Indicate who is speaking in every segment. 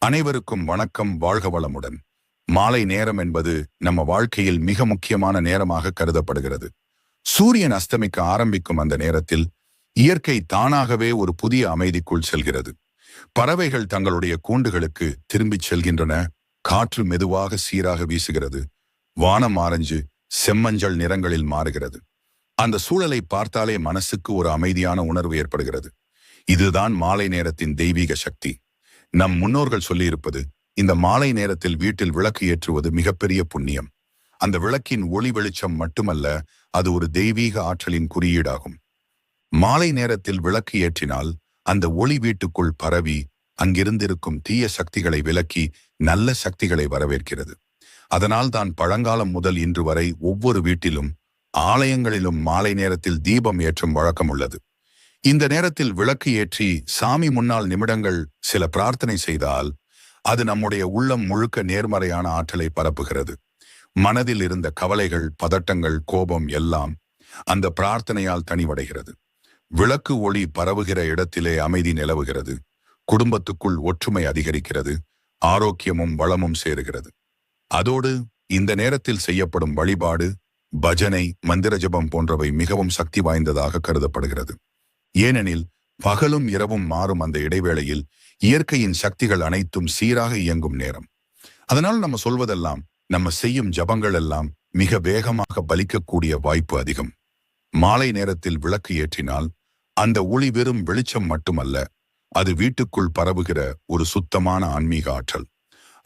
Speaker 1: அனைவருக்கும் வணக்கம் வாழ்க வளமுடன். மாலை நேரம் என்பது நம்ம வாழ்க்கையில் மிக முக்கியமான நேரமாக கருதப்படுகிறது. சூரியன் அஸ்தமிக்க ஆரம்பிக்கும் அந்த நேரத்தில் இயற்கை தானாகவே ஒரு புதிய அமைதிக்குள் செல்கிறது. பறவைகள் தங்களுடைய கூண்டுகளுக்கு திரும்பிச் செல்கின்றன. காற்று மெதுவாக சீராக வீசுகிறது. வானம் ஆரஞ்சு செம்மஞ்சள் நிறங்களில் மாறுகிறது. அந்த சூழலை பார்த்தாலே மனசுக்கு ஒரு அமைதியான உணர்வு ஏற்படுகிறது. இதுதான் மாலை நேரத்தின் தெய்வீக சக்தி. நம் முன்னோர்கள் சொல்லியிருப்பது இந்த மாலை நேரத்தில் வீட்டில் விளக்கு ஏற்றுவது மிகப்பெரிய புண்ணியம். அந்த விளக்கின் ஒளி வெளிச்சம் மட்டுமல்ல அது ஒரு தெய்வீக ஆற்றலின் குறியீடாகும். மாலை நேரத்தில் விளக்கு ஏற்றினால் அந்த ஒளி வீட்டுக்குள் பரவி அங்கிருந்திருக்கும் தீய சக்திகளை விலக்கி நல்ல சக்திகளை வரவேற்கிறது. அதனால் தான் பழங்காலம் முதல் இன்று வரை ஒவ்வொரு வீட்டிலும் ஆலயங்களிலும் மாலை நேரத்தில் தீபம் ஏற்றும் வழக்கம் உள்ளது. இந்த நேரத்தில் விளக்கு ஏற்றி சாமி முன்னால் நிமிடங்கள் சில பிரார்த்தனை செய்தால் அது நம்முடைய உள்ளம் முழுக்க நேர்மறையான ஆற்றலை பரப்புகிறது. மனதில் இருந்த கவலைகள் பதட்டங்கள் கோபம் எல்லாம் அந்த பிரார்த்தனையால் தனிவடைகிறது. விளக்கு ஒளி பரவுகிற இடத்திலே அமைதி நிலவுகிறது. குடும்பத்துக்குள் ஒற்றுமை அதிகரிக்கிறது. ஆரோக்கியமும் வளமும் சேருகிறது. அதோடு இந்த நேரத்தில் செய்யப்படும் வழிபாடு பஜனை மந்திர ஜபம் போன்றவை மிகவும் சக்தி வாய்ந்ததாக கருதப்படுகிறது. ஏனெனில் பகலும் இரவும் மாறும் அந்த இடைவேளையில் இயற்கையின் சக்திகள் அனைத்தும் சீராக இயங்கும் நேரம். அதனால் நம்ம சொல்வதெல்லாம் நம்ம செய்யும் ஜபங்கள் எல்லாம் மிக வேகமாக பலிக்கக்கூடிய வாய்ப்பு அதிகம். மாலை நேரத்தில் விளக்கு ஏற்றினால் அந்த ஒளி வெறும் வெளிச்சம் மட்டுமல்ல அது வீட்டுக்குள் பரவுகிற ஒரு சுத்தமான ஆன்மீக ஆற்றல்.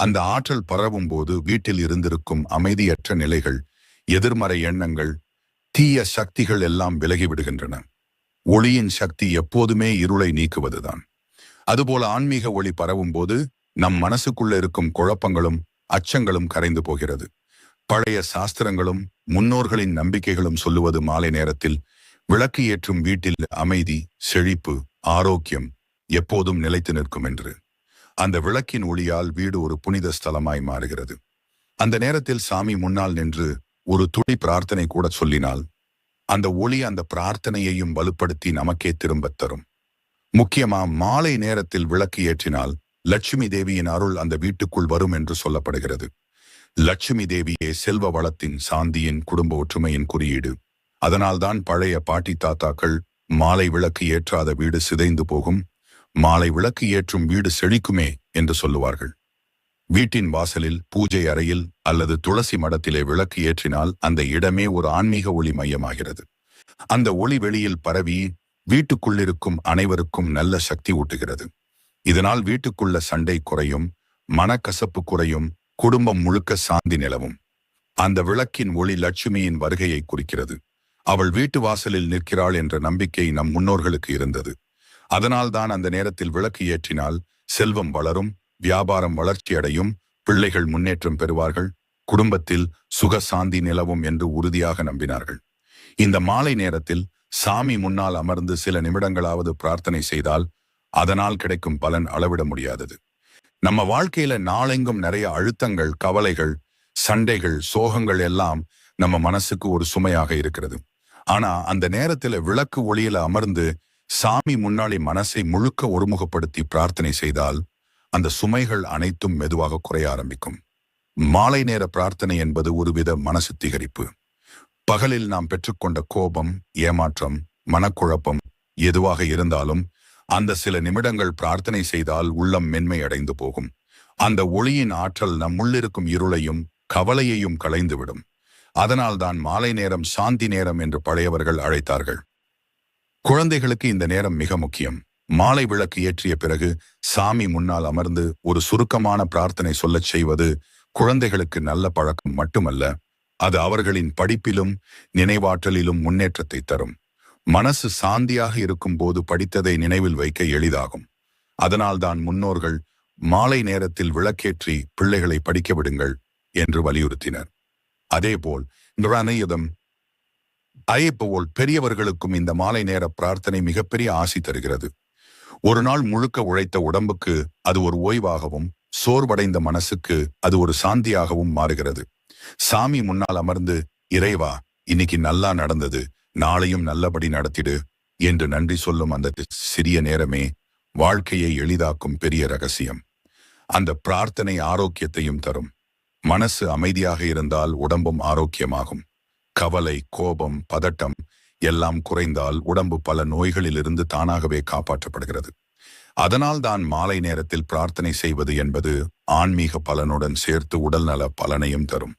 Speaker 1: அந்த ஆற்றல் பரவும் போது வீட்டில் இருந்திருக்கும் அமைதியற்ற நிலைகள் எதிர்மறை எண்ணங்கள் தீய சக்திகள் எல்லாம் விலகிவிடுகின்றன ஒளியின் சக்தி எப்போதுமே இருளை நீக்குவதுதான். அதுபோல ஆன்மீக ஒளி பரவும் போது நம் மனசுக்குள்ள இருக்கும் குழப்பங்களும் அச்சங்களும் கரைந்து போகிறது. பழைய சாஸ்திரங்களும் முன்னோர்களின் நம்பிக்கைகளும் சொல்லுவது மாலை நேரத்தில் விளக்கு ஏற்றும் வீட்டில் அமைதி செழிப்பு ஆரோக்கியம் எப்போதும் நிலைத்து நிற்கும் என்று. அந்த விளக்கின் ஒளியால் வீடு ஒரு புனித ஸ்தலமாய் மாறுகிறது. அந்த நேரத்தில் சாமி முன்னால் நின்று ஒரு துளி பிரார்த்தனை கூட சொல்லினால் அந்த ஒளி அந்த பிரார்த்தனையையும் வலுப்படுத்தி நமக்கே திரும்பத் தரும். முக்கியமா மாலை நேரத்தில் விளக்கு ஏற்றினால் லட்சுமி தேவியின் அருள் அந்த வீட்டுக்குள் வரும் என்று சொல்லப்படுகிறது. லட்சுமி தேவியே செல்வ வளத்தின் சாந்தியின் குடும்ப ஒற்றுமையின் குறியீடு. அதனால்தான் பழைய பாட்டி தாத்தாக்கள் மாலை விளக்கு ஏற்றாத வீடு சிதைந்து போகும். மாலை விளக்கு ஏற்றும் வீடு செழிக்குமே என்று சொல்லுவார்கள். வீட்டின் வாசலில் பூஜை அறையில் அல்லது துளசி மடத்திலே விளக்கு ஏற்றினால் அந்த இடமே ஒரு ஆன்மீக ஒளி மையமாகிறது. அந்த ஒளி வெளியில் பரவி வீட்டுக்குள்ளிருக்கும் அனைவருக்கும் நல்ல சக்தி ஊட்டுகிறது. இதனால் வீட்டுக்குள்ள சண்டை குறையும் மனக்கசப்பு குறையும் குடும்பம் முழுக்க சாந்தி நிலவும். அந்த விளக்கின் ஒளி லட்சுமியின் வருகையை குறிக்கிறது. அவள் வீட்டு வாசலில் நிற்கிறாள் என்ற நம்பிக்கை நம் முன்னோர்களுக்கு இருந்தது. அதனால்தான் அந்த நேரத்தில் விளக்கு ஏற்றினால் செல்வம் வளரும் வியாபாரம் வளர்ச்சியடையும் பிள்ளைகள் முன்னேற்றம் பெறுவார்கள் குடும்பத்தில் சுக சாந்தி நிலவும் என்று உறுதியாக நம்பினார்கள். இந்த மாலை நேரத்தில் சாமி முன்னால் அமர்ந்து சில நிமிடங்களாவது பிரார்த்தனை செய்தால் அதனால் கிடைக்கும் பலன் அளவிட முடியாதது. நம்ம வாழ்க்கையில நாளெங்கும் நிறைய அழுத்தங்கள் கவலைகள் சண்டைகள் சோகங்கள் எல்லாம் நம்ம மனசுக்கு ஒரு சுமையாக இருக்கிறது. ஆனா அந்த நேரத்துல விளக்கு ஒளியில அமர்ந்து சாமி முன்னாடி மனசை முழுக்க ஒருமுகப்படுத்தி பிரார்த்தனை செய்தால் அந்த சுமைகள் அனைத்தும் மெதுவாக குறைய ஆரம்பிக்கும். மாலை நேர பிரார்த்தனை என்பது ஒருவித மனசுத்திகரிப்பு. பகலில் நாம் பெற்றுக்கொண்ட கோபம் ஏமாற்றம் மனக்குழப்பம் எதுவாக இருந்தாலும் அந்த சில நிமிடங்கள் பிரார்த்தனை செய்தால் உள்ளம் மென்மை அடைந்து போகும். அந்த ஒளியின் ஆற்றல் நம்முள்ளிருக்கும் இருளையும் கவலையையும் களைந்துவிடும். அதனால்தான் மாலை நேரம் சாந்தி நேரம் என்று பழையவர்கள் அழைத்தார்கள். குழந்தைகளுக்கு இந்த நேரம் மிக முக்கியம். மாலை விளக்கு ஏற்றிய பிறகு சாமி முன்னால் அமர்ந்து ஒரு சுருக்கமான பிரார்த்தனை சொல்லச் செய்வது குழந்தைகளுக்கு நல்ல பழக்கம் மட்டுமல்ல அது அவர்களின் படிப்பிலும் நினைவாற்றலிலும் முன்னேற்றத்தை தரும். மனசு சாந்தியாக இருக்கும் போது படித்ததை நினைவில் வைக்க எளிதாகும். அதனால்தான் முன்னோர்கள் மாலை நேரத்தில் விளக்கேற்றி பிள்ளைகளை படிக்க விடுங்கள் என்று வலியுறுத்தினர். அதேபோல் நிரநயதம் அதேபோல் பெரியவர்களுக்கும் இந்த மாலை நேர பிரார்த்தனை மிகப்பெரிய ஆசி தருகிறது. ஒரு நாள் முழுக்க உழைத்த உடம்புக்கு அது ஒரு ஓய்வாகவும் சோர்வடைந்த மனசுக்கு அது ஒரு சாந்தியாகவும் மாறுகிறது. சாமி முன்னால் அமர்ந்து இறைவா இன்னைக்கு நல்லா நடந்தது நாளையும் நல்லபடி நடத்திடு என்று நன்றி சொல்லும் அந்த சிறிய நேரமே வாழ்க்கையை எளிதாக்கும் பெரிய ரகசியம். அந்த பிரார்த்தனை ஆரோக்கியத்தையும் தரும். மனசு அமைதியாக இருந்தால் உடம்பும் ஆரோக்கியமாகும். கவலை கோபம் பதட்டம் எல்லாம் குறைந்தால் உடம்பு பல நோய்களிலிருந்து தானாகவே காப்பாற்றப்படுகிறது. அதனால் தான் மாலை நேரத்தில் பிரார்த்தனை செய்வது என்பது ஆன்மீக பலனுடன் சேர்த்து உடல்நல பலனையும் தரும்.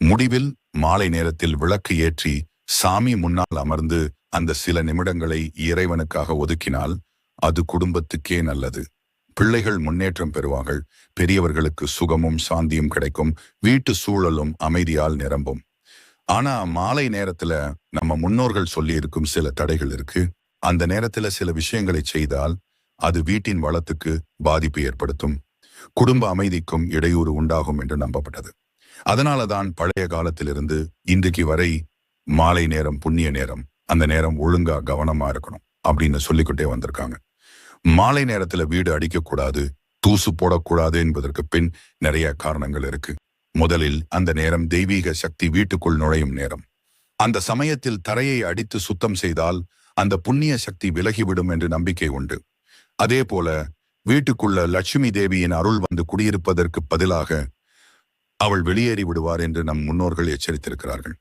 Speaker 1: முடிவில் மாலை நேரத்தில் விளக்கு ஏற்றி சாமி முன்னால் அமர்ந்து அந்த சில நிமிடங்களை இறைவனுக்காக ஒதுக்கினால் அது குடும்பத்துக்கே நல்லது. பிள்ளைகள் முன்னேற்றம் பெறுவார்கள். பெரியவர்களுக்கு சுகமும் சாந்தியும் கிடைக்கும். வீட்டு சூழலும் அமைதியால் நிரம்பும். ஆனா மாலை நேரத்துல நம்ம முன்னோர்கள் சொல்லி இருக்கும் சில தடைகள் இருக்கு. அந்த நேரத்துல சில விஷயங்களை செய்தால் அது வீட்டின் வளத்துக்கு பாதிப்பு ஏற்படுத்தும். குடும்ப அமைதிக்கும் இடையூறு உண்டாகும் என்று நம்பப்பட்டது. அதனாலதான் பழைய காலத்திலிருந்து இன்றைக்கு வரை மாலை நேரம் புண்ணிய நேரம் அந்த நேரம் ஒழுங்கா கவனமா இருக்கணும் அப்படின்னு சொல்லிக்கொண்டே வந்திருக்காங்க. மாலை நேரத்துல வீடு அடிக்கக்கூடாது தூசு போடக்கூடாது என்பதற்கு பின் நிறைய காரணங்கள் இருக்கு. முதலில் அந்த நேரம் தெய்வீக சக்தி வீட்டுக்குள் நுழையும் நேரம். அந்த சமயத்தில் தரையை அடித்து சுத்தம் செய்தால் அந்த புண்ணிய சக்தி விலகிவிடும் என்று நம்பிக்கை உண்டு. அதே போல வீட்டுக்குள்ள லட்சுமி தேவியின் அருள் வந்து குடியிருப்பதற்கு பதிலாக அவள் வெளியேறி விடுவார் என்று நம் முன்னோர்கள் எச்சரித்திருக்கிறார்கள்.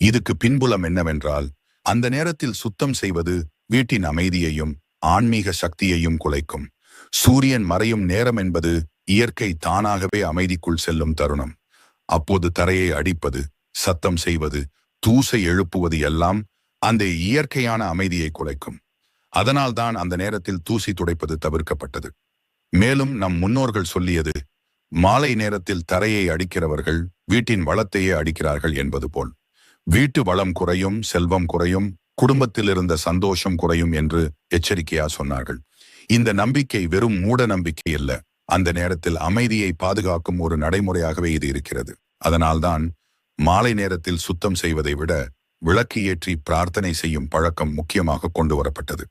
Speaker 1: இதுக்கு பின்புலம் என்னவென்றால் அந்த நேரத்தில் சுத்தம் செய்வது வீட்டின் அமைதியையும் ஆன்மீக சக்தியையும் குலைக்கும். சூரியன் மறையும் நேரம் என்பது இயற்கை தானாகவே அமைதிக்குள் செல்லும் தருணம். அப்போது தரையை அடிப்பது சத்தம் செய்வது தூசை எழுப்புவது எல்லாம் அந்த இயற்கையான அமைதியை குலைக்கும். அதனால்தான் அந்த நேரத்தில் தூசி துடைப்பது தவிர்க்கப்பட்டது. மேலும் நம் முன்னோர்கள் சொல்லியது மாலை நேரத்தில் தரையை அடிக்கிறவர்கள் வீட்டின் வளத்தையே அடிக்கிறார்கள் என்பது போல். வீட்டு வளம் குறையும் செல்வம் குறையும் குடும்பத்தில் இருந்த சந்தோஷம் குறையும் என்று எச்சரிக்கையா சொன்னார்கள். இந்த நம்பிக்கை வெறும் மூட நம்பிக்கை அல்ல. அந்த நேரத்தில் அமைதியை பாதுகாக்கும் ஒரு நடைமுறையாகவே இது இருக்கிறது. அதனால்தான் மாலை நேரத்தில் சுத்தம் செய்வதை விட விளக்கு ஏற்றி பிரார்த்தனை செய்யும் பழக்கம் முக்கியமாக கொண்டு வரப்பட்டது.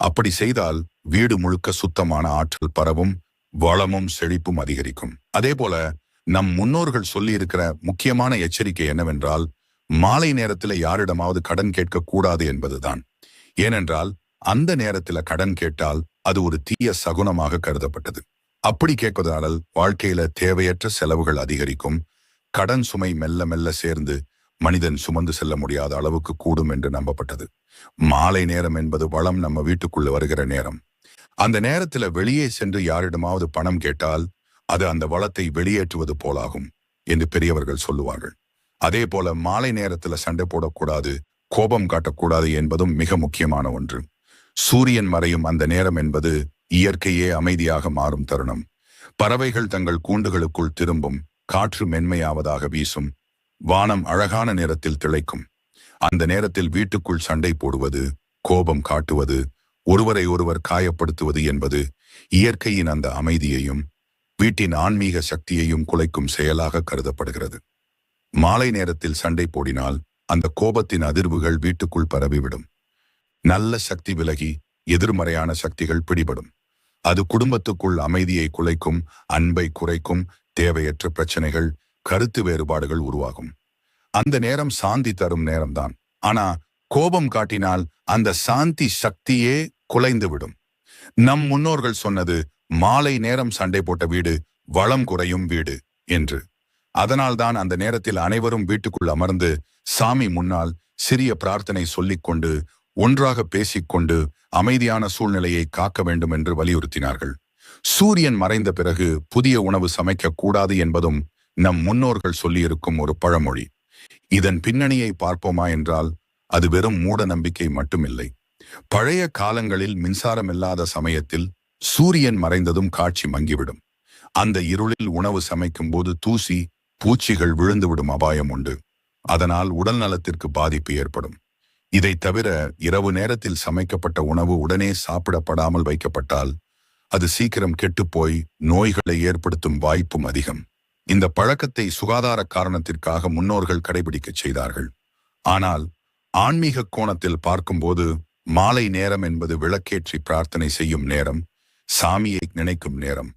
Speaker 1: அப்படி செய்தால் வீடு முழுக்க சுத்தமான ஆற்றல் பரவும் வளமும் செழிப்பும் அதிகரிக்கும். அதே போல நம் முன்னோர்கள் சொல்லியிருக்கிற முக்கியமான எச்சரிக்கை என்னவென்றால் மாலை நேரத்தில் யாரிடமாவது கடன் கேட்க கூடாது என்பதுதான். ஏனென்றால் அந்த நேரத்தில் கடன் கேட்டால் அது ஒரு தீய சகுனமாக கருதப்பட்டது. அப்படி கேட்பதானால் வாழ்க்கையில தேவையற்ற செலவுகள் அதிகரிக்கும். கடன் சுமை மெல்ல மெல்ல சேர்ந்து மனிதன் சுமந்து செல்ல முடியாத அளவுக்கு கூடும் என்று நம்பப்பட்டது. மாலை நேரம் என்பது வளம் நம்ம வீட்டுக்குள்ள வருகிற நேரம். அந்த நேரத்துல வெளியே சென்று யாரிடமாவது பணம் கேட்டால் அது அந்த வளத்தை வெளியேற்றுவது போலாகும் என்று பெரியவர்கள் சொல்லுவார்கள். அதே போல மாலை நேரத்துல சண்டை போடக்கூடாது கோபம் காட்டக்கூடாது என்பதும் மிக முக்கியமான ஒன்று. சூரியன் மறையும் அந்த நேரம் என்பது இயற்கையே அமைதியாக மாறும் தருணம். பறவைகள் தங்கள் கூண்டுகளுக்குள் திரும்பும் காற்று மென்மையாவதாக வீசும் வானம் அழகான நேரத்தில் திளைக்கும். அந்த நேரத்தில் வீட்டுக்குள் சண்டை போடுவது கோபம் காட்டுவது ஒருவரை ஒருவர் காயப்படுத்துவது என்பது இயற்கையின் அந்த அமைதியையும் வீட்டின் ஆன்மீக சக்தியையும் குலைக்கும் செயலாக கருதப்படுகிறது. மாலை நேரத்தில் சண்டை போடினால் அந்த கோபத்தின் அதிர்வுகள் வீட்டுக்குள் பரவிவிடும். நல்ல சக்தி விலகி எதிர்மறையான சக்திகள் பிடிபடும். அது குடும்பத்துக்குள் அமைதியை குலைக்கும் அன்பை குறைக்கும் தேவையற்ற பிரச்சனைகள் கருத்து வேறுபாடுகள் உருவாகும். அந்த நேரம் சாந்தி தரும் நேரம்தான். ஆனா கோபம் காட்டினால் அந்த சாந்தி சக்தியே குலைந்துவிடும். நம் முன்னோர்கள் சொன்னது மாலை நேரம் சண்டை போட்ட வீடு வளம் குறையும் வீடு என்று. அதனால்தான் அந்த நேரத்தில் அனைவரும் வீட்டுக்குள் அமர்ந்து சாமி முன்னால் சிறிய பிரார்த்தனை சொல்லிக்கொண்டு ஒன்றாக பேசிக்கொண்டு அமைதியான சூழ்நிலையை காக்க வேண்டும் என்று வலியுறுத்தினார்கள். சூரியன் மறைந்த பிறகு புதிய உணவு சமைக்க கூடாது என்பதும் நம் முன்னோர்கள் சொல்லியிருக்கும் ஒரு பழமொழி. இதன் பின்னணியை பார்ப்போமா என்றால் அது வெறும் மூட நம்பிக்கை மட்டுமில்லை. பழைய காலங்களில் மின்சாரம் இல்லாத சமயத்தில் சூரியன் மறைந்ததும் காட்சி மங்கிவிடும். அந்த இருளில் உணவு சமைக்கும் போது தூசி பூச்சிகள் விழுந்துவிடும் அபாயம் உண்டு. அதனால் உடல் நலத்திற்கு பாதிப்பு ஏற்படும். இதை தவிர இரவு நேரத்தில் சமைக்கப்பட்ட உணவு உடனே சாப்பிடப்படாமல் வைக்கப்பட்டால் அது சீக்கிரம் கெட்டுப்போய் நோய்களை ஏற்படுத்தும் வாய்ப்பும் அதிகம். இந்த பழக்கத்தை சுகாதார காரணத்திற்காக முன்னோர்கள் கடைபிடிக்கச் செய்தார்கள். ஆனால் ஆன்மீக கோணத்தில் பார்க்கும்போது மாலை நேரம் என்பது விளக்கேற்றி பிரார்த்தனை செய்யும் நேரம் சாமியை நினைக்கும் நேரம்.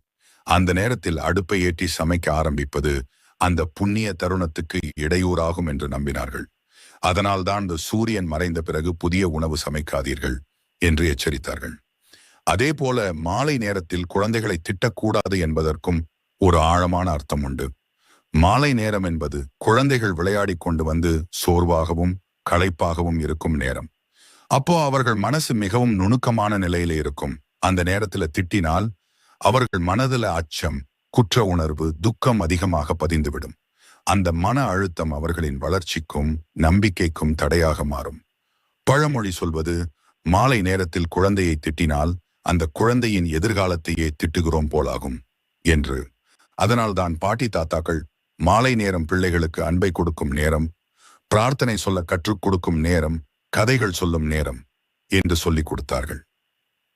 Speaker 1: அந்த நேரத்தில் அடுப்பை ஏற்றி சமைக்க ஆரம்பிப்பது அந்த புண்ணிய தருணத்துக்கு இடையூறாகும் என்று நம்பினார்கள். அதனால்தான் இந்த சூரியன் மறைந்த பிறகு புதிய உணவு சமைக்காதீர்கள் என்று எச்சரித்தார்கள். அதே போல மாலை நேரத்தில் குழந்தைகளை திட்டக்கூடாது என்பதற்கும் ஒரு ஆழமான அர்த்தம் உண்டு. மாலை நேரம் என்பது குழந்தைகள் விளையாடி கொண்டு வந்து சோர்வாகவும் களைப்பாகவும் இருக்கும் நேரம். அப்போ அவர்கள் மனசு மிகவும் நுணுக்கமான நிலையில இருக்கும். அந்த நேரத்துல திட்டினால் அவர்கள் மனதுல அச்சம் குற்ற உணர்வு துக்கம் அதிகமாக பதிந்துவிடும். அந்த மன அழுத்தம் அவர்களின் வளர்ச்சிக்கும் நம்பிக்கைக்கும் தடையாக மாறும். பழமொழி சொல்வது மாலை நேரத்தில் குழந்தையை திட்டினால் அந்த குழந்தையின் எதிர்காலத்தையே திட்டுகிறோம் போலாகும் என்று. அதனால்தான் பாட்டி தாத்தாக்கள் மாலை நேரம் பிள்ளைகளுக்கு அன்பை கொடுக்கும் நேரம் பிரார்த்தனை சொல்ல கற்றுக் கொடுக்கும் நேரம் கதைகள் சொல்லும் நேரம் என்று சொல்லிக் கொடுத்தார்கள்.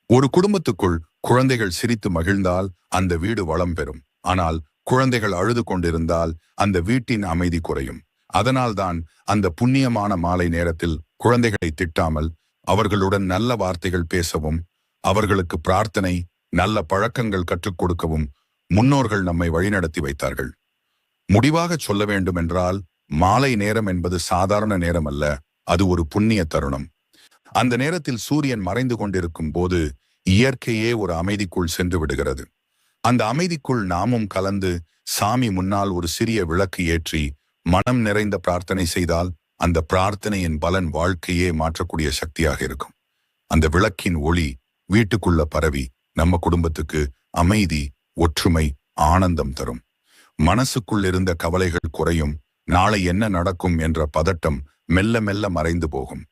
Speaker 1: ஒரு குடும்பத்துக்குள் குழந்தைகள் சிரித்து மகிழ்ந்தால் அந்த வீடு வளம் பெறும். ஆனால் குழந்தைகள் அழுது கொண்டிருந்தால் அந்த வீட்டின் அமைதி குறையும். அதனால்தான் அந்த புண்ணியமான மாலை நேரத்தில் குழந்தைகளை திட்டாமல் அவர்களுடன் நல்ல வார்த்தைகள் பேசவும் அவர்களுக்கு பிரார்த்தனை நல்ல பழக்கங்கள் கற்றுக் கொடுக்கவும் முன்னோர்கள் நம்மை வழிநடத்தி வைத்தார்கள். முடிவாக சொல்ல வேண்டுமென்றால் மாலை நேரம் என்பது சாதாரண நேரம் அல்ல அது ஒரு புண்ணிய தருணம். அந்த நேரத்தில் சூரியன் மறைந்து கொண்டிருக்கும் போது இயற்கையே ஒரு அமைதிக்குள் சென்று விடுகிறது. அந்த அமைதிக்குள் நாமும் கலந்து சாமி முன்னால் ஒரு சிறிய விளக்கு ஏற்றி மனம் நிறைந்த பிரார்த்தனை செய்தால் அந்த பிரார்த்தனையின் பலன் வாழ்க்கையே மாற்றக்கூடிய சக்தியாக இருக்கும். அந்த விளக்கின் ஒளி வீட்டுக்குள்ள பரவி நம்ம குடும்பத்துக்கு அமைதி ஒற்றுமை ஆனந்தம் தரும். மனசுக்குள் இருந்த கவலைகள் குறையும் நாளை என்ன நடக்கும் என்ற பதட்டம் மெல்ல மெல்ல மறைந்து போகும்.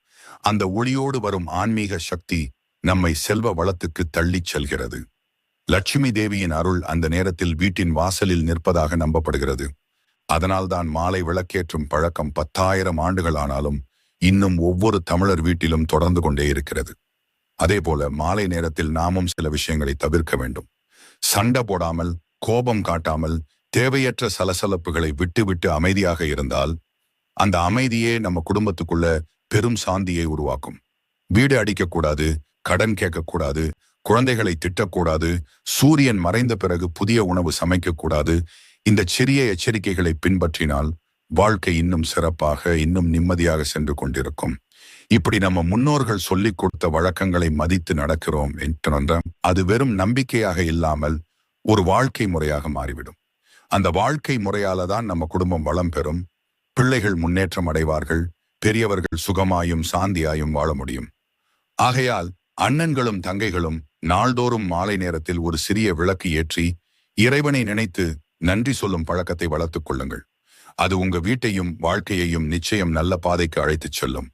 Speaker 1: அந்த ஒளியோடு வரும் ஆன்மீக சக்தி நம்மை செல்வ வளத்துக்கு தள்ளிச் செல்கிறது. லட்சுமி தேவியின் அருள் அந்த நேரத்தில் வீட்டின் வாசலில் நிற்பதாக நம்பப்படுகிறது. அதனால்தான் மாலை விளக்கேற்றும் பழக்கம் பத்தாயிரம் ஆண்டுகள் ஆனாலும் இன்னும் ஒவ்வொரு தமிழர் வீட்டிலும் தொடர்ந்து கொண்டே இருக்கிறது. அதே போல மாலை நேரத்தில் நாமும் சில விஷயங்களை தவிர்க்க வேண்டும். சண்டை போடாமல் கோபம் காட்டாமல் தேவையற்ற சலசலப்புகளை விட்டு விட்டு அமைதியாக இருந்தால் அந்த அமைதியே நம்ம குடும்பத்துக்குள்ள பெரும் சாந்தியை உருவாக்கும். வீடு அடிக்கக்கூடாது கடன் கேட்கக்கூடாது குழந்தைகளை திட்டக்கூடாது சூரியன் மறைந்த பிறகு புதிய உணவு சமைக்கக்கூடாது. இந்த சிறிய எச்சரிக்கைகளை பின்பற்றினால் வாழ்க்கை இன்னும் சிறப்பாக இன்னும் நிம்மதியாக சென்று கொண்டிருக்கும். இப்படி நம்ம முன்னோர்கள் சொல்லிக் கொடுத்த வழக்கங்களை மதித்து நடக்கிறோம் என்று அது வெறும் நம்பிக்கையாக இல்லாமல் ஒரு வாழ்க்கை முறையாக மாறிவிடும். அந்த வாழ்க்கை முறையால தான் நம்ம குடும்பம் வளம் பெறும். பிள்ளைகள் முன்னேற்றம் அடைவார்கள். பெரியவர்கள் சுகமாயும் சாந்தியாயும் வாழ முடியும். ஆகையால் அண்ணன்களும் தங்கைகளும் நாள்தோறும் மாலை நேரத்தில் ஒரு சிறிய விளக்கு ஏற்றி இறைவனை நினைத்து நன்றி சொல்லும் பழக்கத்தை வளர்த்துக் கொள்ளுங்கள். அது உங்க வீட்டையும் வாழ்க்கையையும் நிச்சயம் நல்ல பாதைக்கு அழைத்துச் செல்லும்.